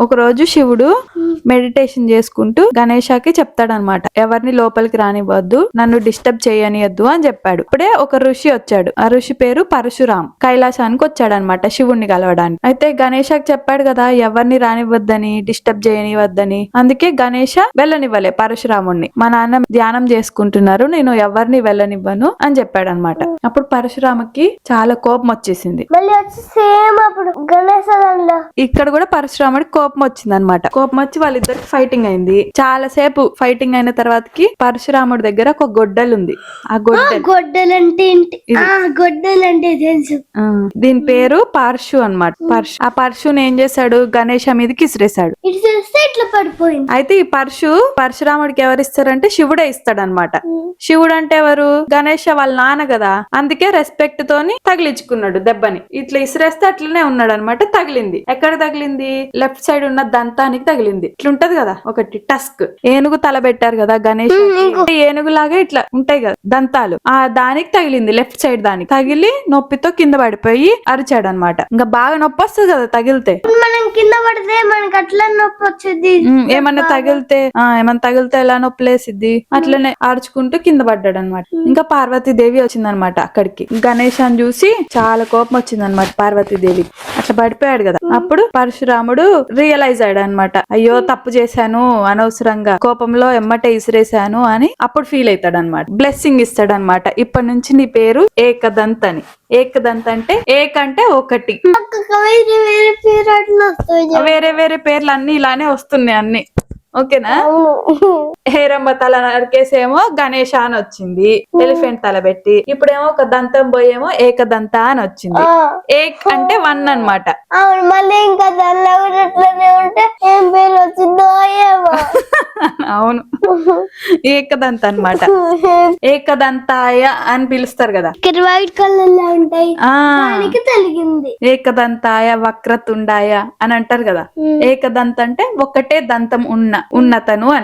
ఒక రోజు శివుడు మెడిటేషన్ చేసుకుంటూ గణేషకి చెప్తాడనమాట. ఎవరిని లోపలికి రానివ్వద్దు నన్ను డిస్టర్బ్ చేయనియద్దు అని చెప్పాడు. ఇప్పుడే ఒక ఋషి వచ్చాడు. ఆ ఋషి పేరు పరశురాం. కైలాసానికి వచ్చాడనమాట శివుణ్ణి కలవడానికి. అయితే గణేషకి చెప్పాడు కదా ఎవరిని రానివ్వద్దని డిస్టర్బ్ చేయనివద్దని అందుకే గణేష వెళ్ళనివ్వలే పరశురాముణ్ణి. మా నాన్న ధ్యానం చేసుకుంటున్నారు నేను ఎవరిని వెళ్ళనివ్వను అని చెప్పాడనమాట. అప్పుడు పరశురామకి చాలా కోపం వచ్చేసింది. ఇక్కడ కూడా పరశురాముడికి కోపం వచ్చింది అనమాట కోపం వచ్చి వాళ్ళిద్దరికి ఫైటింగ్ అయింది. చాలా సేపు ఫైటింగ్ అయిన తర్వాతకి పరశురాముడి దగ్గర ఒక గొడ్డలు ఉంది ఆ గొడ్డలు. గొడ్డలు అంటే తెలుసు. దీని పేరు పార్షు అన్నమాట. పర్షు. ఆ పర్షుని ఏం చేశాడు? గణేష మీదకి ఇసిరేశాడు ఇట్లా పడిపోయింది? అయితే ఈ పర్షు పరశురాముడికి ఎవరు ఇస్తారంటే శివుడే ఇస్తాడనమాట శివుడు అంటే ఎవరు? గణేష వాళ్ళ నాన్న కదా. అందుకే రెస్పెక్ట్ తోని తగిలించుకున్నాడు దెబ్బని. ఇట్లా ఇసిరేస్తే అట్లనే ఉన్నాడు అనమాట తగిలింది. ఎక్కడ తగిలింది? లెఫ్ట్ సైడ్ ఉన్న దంతానికి తగిలింది. ఇట్లుంటది కదా ఒకటి టస్క్. ఏనుగు తల పెట్టారు కదా గణేష్ ఏనుగు లాగా ఇట్లా ఉంటాయి కదా దంతాలు. ఆ దానికి తగిలింది లెఫ్ట్ సైడ్ దానికి. తగిలి నొప్పితో కింద పడిపోయి అరిచాడు అనమాట ఇంకా బాగా నొప్పి వస్తుంది కదా తగిలితే. మనం కింద పడితే మనకి అట్లా నొప్పి వచ్చేది. ఏమన్నా తగిలితే ఆ ఏమన్నా తగిలితే ఎలా నొప్పి లేసిద్ది? అట్లనే ఆడుచుకుంటూ కింద పడ్డాడు అనమాట ఇంకా పార్వతీదేవి వచ్చిందనమాట అక్కడికి. గణేశాన్ని చూసి చాలా కోపం వచ్చిందనమాట పార్వతీదేవి అట్లా పడిపోయాడు కదా. అప్పుడు పరశురాముడు రియలైజ్ అయ్యాడు అనమాట అయ్యో తప్పు చేశాను అనవసరంగా కోపంలో ఎమ్మటే ఇసిరేశాను అని అప్పుడు ఫీల్ అవుతాడు అనమాట బ్లెస్సింగ్ ఇస్తాడు అనమాట ఇప్పటి నుంచి నీ పేరు ఏకదంత్ అని. ఏకదంత్ అంటే ఏక్ అంటే ఒకటి. వేరే వేరే పేర్లు అన్ని ఇలానే వస్తున్నాయి అన్ని. ఓకేనా? హేరమ్మ తల నరికేసేమో గణేష అని వచ్చింది. ఎలిఫెంట్ తల పెట్టి. ఇప్పుడేమో ఒక దంతం పోయేమో ఏకదంత అని వచ్చింది. ఏక్ అంటే వన్ అన్నమాట. అవును మళ్ళీ ఇంకా దానిలో కూడా అట్లనే ఉంటే ఏం పేరు వచ్చిందో? అవును. ఏకదంత అన్నమాట ఏకదంతాయ అని పిలుస్తారు కదా. వైట్ కలర్లో ఉంటాయి తలిగింది ఏకదంతాయ వక్రతుండాయ అని అంటారు కదా. ఏకదంత అంటే ఒకటే దంతం ఉన్న ఉన్నతను అని.